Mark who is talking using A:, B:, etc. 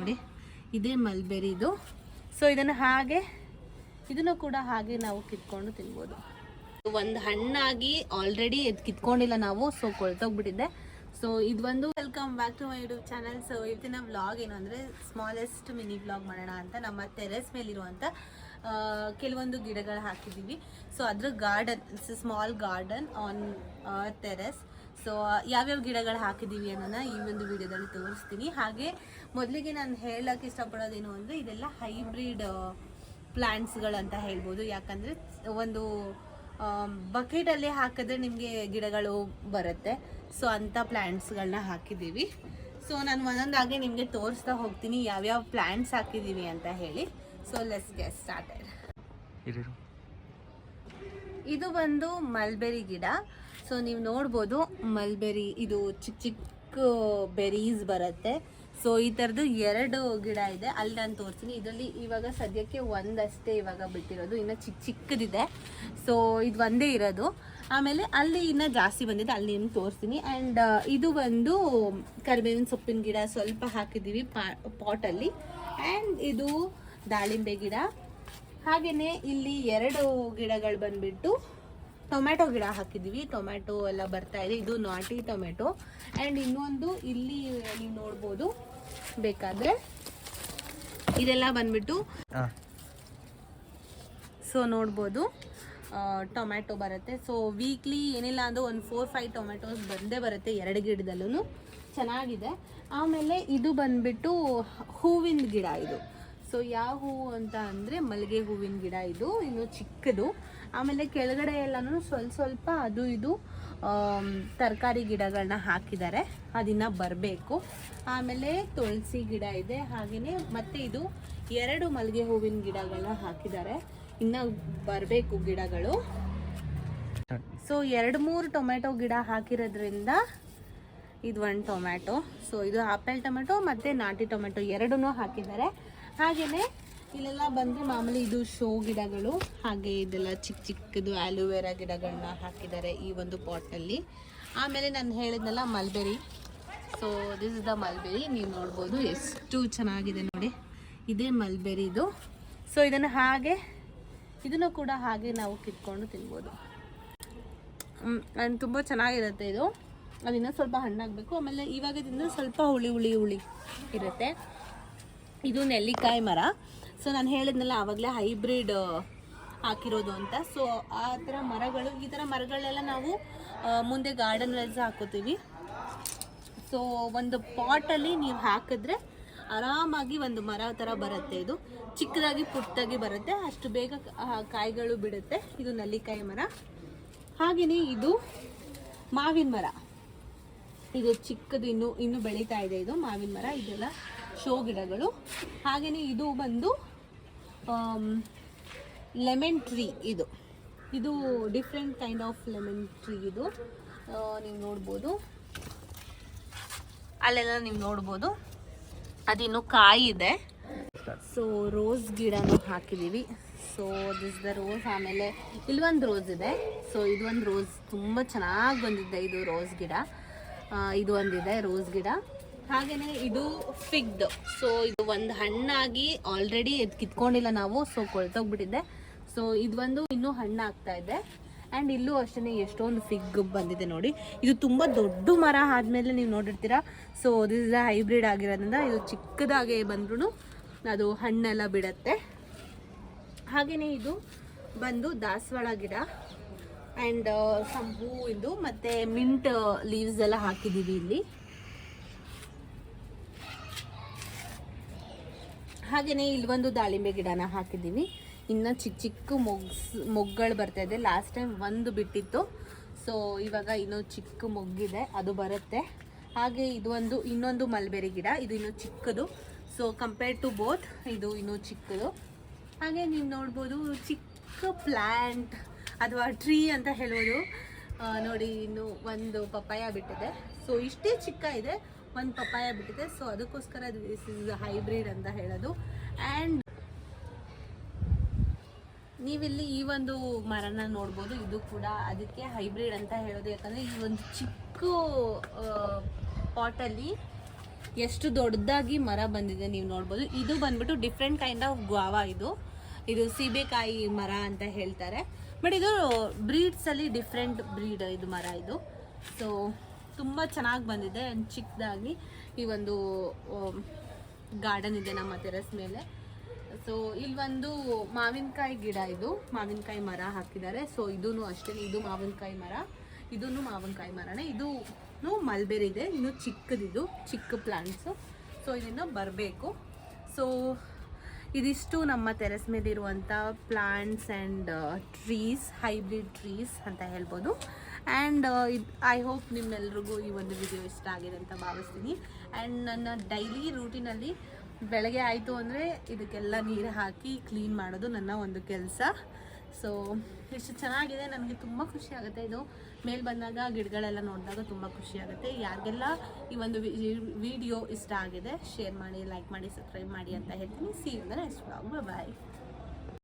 A: ನೋಡಿ. ಇದೇ ಮಲ್ಬೆರಿದು. ಸೊ ಇದನ್ನು ಹಾಗೆ, ಇದನ್ನು ಕೂಡ ಹಾಗೆ ನಾವು ಕಿತ್ಕೊಂಡು ತಿನ್ಬೋದು. ಒಂದು ಹಣ್ಣಾಗಿ ಆಲ್ರೆಡಿ ಇದು ಕಿತ್ಕೊಂಡಿಲ್ಲ ನಾವು ಸೊ ಕೊಳ್ತೋಗ್ಬಿಟ್ಟಿದೆ. ಸೊ ಇದು ಒಂದು welcome back to my YouTube channel so ಇವತ್ತಿನ ವ್ಲಾಗ್ ಏನು ಅಂದರೆ ಸ್ಮಾಲೆಸ್ಟ್ ಮಿನಿ ವ್ಲಾಗ್ ಮಾಡೋಣ ಅಂತ, ನಮ್ಮ ಟೆರೆಸ್ ಮೇಲಿರುವಂಥ ಕೆಲವೊಂದು ಗಿಡಗಳು ಹಾಕಿದ್ದೀವಿ. ಸೊ ಅದ್ರ garden small garden on terrace so ಯಾವ್ಯಾವ ಗಿಡಗಳು ಹಾಕಿದ್ದೀವಿ ಅನ್ನೋದನ್ನ ಈ ಒಂದು ವಿಡಿಯೋದಲ್ಲಿ ತೋರಿಸ್ತೀನಿ. ಹಾಗೆ ಮೊದಲಿಗೆ ನಾನು ಹೇಳಕ್ಕೆ ಇಷ್ಟಪಡೋದೇನು ಅಂದರೆ ಇದೆಲ್ಲ ಹೈಬ್ರಿಡ್ ಪ್ಲ್ಯಾಂಟ್ಸ್ಗಳಂತ ಹೇಳ್ಬೋದು. ಯಾಕಂದರೆ ಒಂದು ಬಕೆಟಲ್ಲಿ ಹಾಕಿದ್ರೆ ನಿಮಗೆ ಗಿಡಗಳು ಬರುತ್ತೆ. ಸೊ ಅಂಥ ಪ್ಲ್ಯಾಂಟ್ಸ್ಗಳನ್ನ ಹಾಕಿದ್ದೀವಿ ಸೊ ನಾನು ಒಂದೊಂದಾಗೆ ನಿಮಗೆ ತೋರಿಸ್ತಾ ಹೋಗ್ತೀನಿ ಯಾವ್ಯಾವ ಪ್ಲ್ಯಾಂಟ್ಸ್ ಹಾಕಿದ್ದೀವಿ ಅಂತ ಹೇಳಿ. ಸೊ ಲೆಸ್ ಗೆಟ್ ಸ್ಟಾರ್ಟೆಡ್ ಇದು ಬಂದು ಮಲ್ಬೆರಿ ಗಿಡ. ಸೊ ನೀವು ನೋಡ್ಬೋದು ಮಲ್ಬೆರಿ, ಇದು ಚಿಕ್ಕ ಚಿಕ್ಕ ಬೆರೀಸ್ ಬರುತ್ತೆ. ಸೊ ಈ ಥರದ್ದು ಎರಡು ಗಿಡ ಇದೆ, ಅಲ್ಲಿ ನಾನು ತೋರಿಸ್ತೀನಿ. ಇದರಲ್ಲಿ ಇವಾಗ ಸದ್ಯಕ್ಕೆ ಒಂದಷ್ಟೇ ಇವಾಗ ಬಿಟ್ಟಿರೋದು, ಇನ್ನು ಚಿಕ್ಕ ಚಿಕ್ಕದಿದೆ. ಸೊ ಇದು ಒಂದೇ ಇರೋದು. ಆಮೇಲೆ ಅಲ್ಲಿ ಇನ್ನು ಜಾಸ್ತಿ ಬಂದಿದೆ, ಅಲ್ಲಿ ನಿಮ್ಗೆ ತೋರಿಸ್ತೀನಿ. ಆ್ಯಂಡ್ ಇದು ಒಂದು ಕರಿಬೇವಿನ ಸೊಪ್ಪಿನ ಗಿಡ ಸ್ವಲ್ಪ ಹಾಕಿದ್ದೀವಿ ಪಾ, ಪಾಟಲ್ಲಿ. ಆ್ಯಂಡ್ ಇದು ದಾಳಿಂಬೆ ಗಿಡ. ಹಾಗೆಯೇ ಇಲ್ಲಿ ಎರಡು ಗಿಡಗಳು ಬಂದ್ಬಿಟ್ಟು ಟೊಮ್ಯಾಟೊ ಗಿಡ ಹಾಕಿದ್ದೀವಿ. ಟೊಮ್ಯಾಟೊ ಎಲ್ಲ ಬರ್ತಾ ಇದೆ. ಇದು ನಾಟಿ ಟೊಮೆಟೊ ಆ್ಯಂಡ್ ಇನ್ನೊಂದು ಇಲ್ಲಿ ನೀವು ನೋಡ್ಬೋದು. ಬೇಕಾದರೆ ಇದೆಲ್ಲ ಬಂದ್ಬಿಟ್ಟು ಸೊ ನೋಡ್ಬೋದು. ಟೊಮ್ಯಾಟೊ ಬರುತ್ತೆ. ಸೊ ವೀಕ್ಲಿ ಏನಿಲ್ಲ ಅಂದರೂ ಒಂದು ಫೋರ್ ಫೈವ್ ಟೊಮೆಟೊಸ್ ಬಂದೇ ಬರುತ್ತೆ ಎರಡು ಗಿಡದಲ್ಲೂ ಚೆನ್ನಾಗಿದೆ. ಆಮೇಲೆ ಇದು ಬಂದ್ಬಿಟ್ಟು ಹೂವಿನ ಗಿಡ ಇದು. ಸೊ ಯಾವ ಹೂವು ಅಂತ ಅಂದರೆ ಮಲ್ಲಿಗೆ ಹೂವಿನ ಗಿಡ ಇದು. ಇನ್ನು ಚಿಕ್ಕದು. ಆಮೇಲೆ ಕೆಳಗಡೆ ಎಲ್ಲನೂ ಸ್ವಲ್ಪ ಸ್ವಲ್ಪ ಅದು ಇದು ತರಕಾರಿ ಗಿಡಗಳನ್ನ ಹಾಕಿದ್ದಾರೆ. ಅದಿನ್ನ ಬರಬೇಕು. ಆಮೇಲೆ ತುಳಸಿ ಗಿಡ ಇದೆ ಹಾಗೆಯೇ ಮತ್ತೆ ಇದು ಎರಡು ಮಲ್ಲಿಗೆ ಹೂವಿನ ಗಿಡಗಳನ್ನ ಹಾಕಿದ್ದಾರೆ. ಇನ್ನು ಬರಬೇಕು ಗಿಡಗಳು. ಸೊ ಎರಡು ಮೂರು ಟೊಮೆಟೊ ಗಿಡ ಹಾಕಿರೋದ್ರಿಂದ ಇದು ಒಂದು ಟೊಮ್ಯಾಟೊ. ಸೊ ಇದು ಆಪಲ್ ಟೊಮೆಟೊ ಮತ್ತು ನಾಟಿ ಟೊಮೆಟೊ ಎರಡೂ ಹಾಕಿದ್ದಾರೆ. ಹಾಗೆಯೇ ಇಲ್ಲೆಲ್ಲ ಬಂದರೆ ಮಾಮೂಲಿ ಇದು ಶೋ ಗಿಡಗಳು, ಹಾಗೆ ಇದೆಲ್ಲ ಚಿಕ್ಕ ಚಿಕ್ಕದು ಆಲೋವೆರಾ ಗಿಡಗಳನ್ನ ಹಾಕಿದ್ದಾರೆ ಈ ಒಂದು ಪಾಟಲ್ಲಿ ಆಮೇಲೆ ನಾನು ಹೇಳಿದ್ನಲ್ಲ mulberry. So this is the mulberry. ನೀವು ನೋಡ್ಬೋದು ಎಷ್ಟು ಚೆನ್ನಾಗಿದೆ ನೋಡಿ. ಇದೇ ಮಲ್ಬೆರಿದು. ಸೊ ಇದನ್ನು ಹಾಗೆ, ಇದನ್ನು ಕೂಡ ಹಾಗೆ ನಾವು ಕಿತ್ಕೊಂಡು ತಿನ್ಬೋದು. ತುಂಬ ಚೆನ್ನಾಗಿರುತ್ತೆ ಇದು. ಅದಿನ್ನೂ ಸ್ವಲ್ಪ ಹಣ್ಣಾಗಬೇಕು. ಆಮೇಲೆ ಇವಾಗ ಇದನ್ನು ಸ್ವಲ್ಪ ಹುಳಿ ಹುಳಿ ಹುಳಿ ಇರುತ್ತೆ. ಇದು ನೆಲ್ಲಿಕಾಯಿ ಮರ. ಸೊ ನಾನು ಹೇಳಿದ್ನಲ್ಲ ಆವಾಗಲೇ ಹೈಬ್ರಿಡ್ ಹಾಕಿರೋದು ಅಂತ. ಸೊ ಆ ಥರ ಮರಗಳು, ಈ ಥರ ಮರಗಳೆಲ್ಲ ನಾವು ಮುಂದೆ ಗಾರ್ಡನ್ ವೈಸ್ ಹಾಕೋತೀವಿ. ಸೊ ಒಂದು ಪಾಟಲ್ಲಿ ನೀವು ಹಾಕಿದ್ರೆ ಆರಾಮಾಗಿ ಒಂದು ಮರ ಥರ ಬರುತ್ತೆ ಇದು. ಚಿಕ್ಕದಾಗಿ ಪುಟ್ಟಾಗಿ ಬರುತ್ತೆ. ಅಷ್ಟು ಬೇಗ ಕಾಯಿಗಳು ಬಿಡುತ್ತೆ. ಇದು ನಲ್ಲಿಕಾಯಿ ಮರ. ಹಾಗೆಯೇ ಇದು ಮಾವಿನ ಮರ. ಇದು ಚಿಕ್ಕದು, ಇನ್ನೂ ಇನ್ನೂ ಬೆಳೀತಾ ಇದೆ ಇದು ಮಾವಿನ ಮರ. ಇದೆಲ್ಲ ಶೋ ಗಿಡಗಳು. ಹಾಗೆಯೇ ಇದು ಬಂದು ಲೆಮನ್ ಟ್ರೀ ಇದು. ಇದು different kind of lemon tree ಇದು. ನೀವು ನೋಡ್ಬೋದು. ಅಲ್ಲೆಲ್ಲ ನೀವು ನೋಡ್ಬೋದು. ಅದಿನ್ನು ಕಾಯಿ ಇದೆ. ಸೊ ರೋಸ್ ಗಿಡನೂ ಹಾಕಿದ್ದೀವಿ ಸೊ ದಿಸ್ ದ ರೋಸ್ ಆಮೇಲೆ ಇಲ್ಲೊಂದು ರೋಸ್ ಇದೆ. ಸೊ ಇದು ಒಂದು ರೋಸ್ ತುಂಬ ಚೆನ್ನಾಗಿ ಬಂದಿದೆ ಇದು ರೋಸ್ ಗಿಡ. ಇದು ಒಂದಿದೆ ರೋಸ್ ಗಿಡ. ಹಾಗೆಯೇ ಇದು ಫಿಗ್ದು ಸೊ ಇದು ಒಂದು ಹಣ್ಣಾಗಿ ಆಲ್ರೆಡಿ ಇದು ಕಿತ್ಕೊಂಡಿಲ್ಲ ನಾವು ಸೊ ಕೊಳ್ತೋಗ್ಬಿಟ್ಟಿದೆ. ಸೊ ಇದು ಒಂದು ಇನ್ನೂ ಹಣ್ಣು ಆಗ್ತಾ ಇದೆ. ಆ್ಯಂಡ್ ಇಲ್ಲೂ ಅಷ್ಟೇ ಎಷ್ಟೊಂದು ಫಿಗ್ ಬಂದಿದೆ ನೋಡಿ. ಇದು ತುಂಬ ದೊಡ್ಡ ಮರ ಆದಮೇಲೆ ನೀವು ನೋಡಿರ್ತೀರ. ಸೊ ದಿಸ್ ಇಸ್ ಹೈಬ್ರಿಡ್ ಆಗಿರೋದ್ರಿಂದ ಇದು ಚಿಕ್ಕದಾಗೆ ಬಂದ್ರೂ ಅದು ಹಣ್ಣೆಲ್ಲ ಬಿಡತ್ತೆ. ಹಾಗೆಯೇ ಇದು ಬಂದು ದಾಸವಾಳ ಗಿಡ. ಆ್ಯಂಡ್ ಸಂಪು ಇದು, ಮತ್ತು ಮಿಂಟ್ ಲೀವ್ಸ್ ಎಲ್ಲ ಹಾಕಿದ್ದೀವಿ ಇಲ್ಲಿ. ಹಾಗೆಯೇ ಇಲ್ಲಿ ಒಂದು ದಾಳಿಂಬೆ ಗಿಡನ ಹಾಕಿದ್ದೀವಿ. ಇನ್ನು ಚಿಕ್ಕ ಚಿಕ್ಕ ಮೊಗ್ಸ್, ಮೊಗ್ಗಳು ಬರ್ತಾ ಇದೆ. ಲಾಸ್ಟ್ ಟೈಮ್ ಒಂದು ಬಿಟ್ಟಿತ್ತು. ಸೊ ಇವಾಗ ಇನ್ನೂ ಚಿಕ್ಕ ಮೊಗ್ಗಿದೆ. ಅದು ಬರುತ್ತೆ. ಹಾಗೆ ಇದು ಒಂದು, ಇನ್ನೊಂದು ಮಲ್ಬೆರಿ ಗಿಡ. ಇದು ಇನ್ನೂ ಚಿಕ್ಕದು. ಸೊ ಕಂಪೇರ್ ಟು ಬೋತ್ ಇದು ಇನ್ನೂ ಚಿಕ್ಕದು. ಹಾಗೆ ನೀವು ನೋಡ್ಬೋದು, ಚಿಕ್ಕ ಪ್ಲ್ಯಾಂಟ್ ಅಥವಾ ಟ್ರೀ ಅಂತ ಹೇಳ್ಬೋದು. ನೋಡಿ, ಇನ್ನು ಒಂದು ಪಪ್ಪಾಯ ಬಿಟ್ಟಿದೆ. ಸೊ ಇಷ್ಟೇ ಚಿಕ್ಕ ಇದೆ. ಒಂದು ಪಪ್ಪಾಯ ಬಿಟ್ಟಿದೆ ಸೊ ಅದಕ್ಕೋಸ್ಕರ ದಿಸ್ ಇಸ್ ಹೈಬ್ರಿಡ್ ಅಂತ ಹೇಳೋದು. ಆ್ಯಂಡ್ ನೀವಿಲ್ಲಿ ಈ ಒಂದು ಮರನ ನೋಡ್ಬೋದು. ಇದು ಕೂಡ ಅದಕ್ಕೆ ಹೈಬ್ರಿಡ್ ಅಂತ ಹೇಳೋದು. ಯಾಕಂದರೆ ಈ ಒಂದು ಚಿಕ್ಕ ಪಾಟಲ್ಲಿ ಎಷ್ಟು ದೊಡ್ಡದಾಗಿ ಮರ ಬಂದಿದೆ ನೀವು ನೋಡ್ಬೋದು. ಇದು ಬಂದ್ಬಿಟ್ಟು ಡಿಫ್ರೆಂಟ್ ಕೈಂಡ್ ಆಫ್ ಗ್ವಾವಾ ಇದು. ಇದು ಸೀಬೆಕಾಯಿ ಮರ ಅಂತ ಹೇಳ್ತಾರೆ. ಬಟ್ ಇದು ಬ್ರೀಡ್ಸಲ್ಲಿ ಡಿಫ್ರೆಂಟ್ ಬ್ರೀಡ್ ಇದು ಮರ ಇದು. ಸೊ ತುಂಬ ಚೆನ್ನಾಗಿ ಬಂದಿದೆ ಚಿಕ್ಕದಾಗಿ ಈ ಒಂದು ಗಾರ್ಡನ್ ಇದೆ ನಮ್ಮ ಟೆರೆಸ್ ಮೇಲೆ. ಸೊ ಇಲ್ಲಿ ಒಂದು ಮಾವಿನಕಾಯಿ ಗಿಡ ಇದು. ಮಾವಿನಕಾಯಿ ಮರ ಹಾಕಿದ್ದಾರೆ. ಸೊ ಇದೂ ಅಷ್ಟೇ. ಇದು ಮಾವಿನಕಾಯಿ ಮರ. ಇದೂ ಮಾವಿನಕಾಯಿ ಮರನೇ. ಇದು ಮಲ್ಬೇರಿ ಇದೆ. ಇನ್ನು ಚಿಕ್ಕದಿದು. ಚಿಕ್ಕ ಪ್ಲಾಂಟ್ಸು ಸೊ ಇದನ್ನು ಬರಬೇಕು. ಸೊ ಇದಿಷ್ಟು ನಮ್ಮ ಟೆರೆಸ್ ಮೇಲೆ ಇರುವಂಥ plants and trees hybrid trees ಅಂತ ಹೇಳ್ಬೋದು. ಆ್ಯಂಡ್ ಇದು ಐ ಹೋಪ್ ನಿಮ್ಮೆಲ್ರಿಗೂ ಈ ಒಂದು ವಿಡಿಯೋ ಇಷ್ಟ ಆಗಿದೆ ಅಂತ ಭಾವಿಸ್ತೀನಿ. ಆ್ಯಂಡ್ ನನ್ನ ಡೈಲಿ ರೂಟೀನಲ್ಲಿ ಬೆಳಗ್ಗೆ ಆಯಿತು ಅಂದರೆ ಇದಕ್ಕೆಲ್ಲ ನೀರು ಹಾಕಿ ಕ್ಲೀನ್ ಮಾಡೋದು ನನ್ನ ಒಂದು ಕೆಲಸ. ಸೊ ಎಷ್ಟು ಚೆನ್ನಾಗಿದೆ, ನನಗೆ ತುಂಬ ಖುಷಿ ಆಗುತ್ತೆ. ಇದು ಮೇಲೆ ಬಂದಾಗ ಗಿಡಗಳೆಲ್ಲ ನೋಡಿದಾಗ ತುಂಬ ಖುಷಿ ಆಗುತ್ತೆ. ಯಾರಿಗೆಲ್ಲ ಈ ಒಂದು ವಿಡಿಯೋ ಇಷ್ಟ ಆಗಿದೆ ಶೇರ್ ಮಾಡಿ ಲೈಕ್ ಮಾಡಿ ಸಬ್ಸ್ಕ್ರೈಬ್ ಮಾಡಿ ಅಂತ ಹೇಳ್ತೀನಿ. ಸಿ ಇಂದ ನೆಕ್ಸ್ಟ್ ಬಾಯ್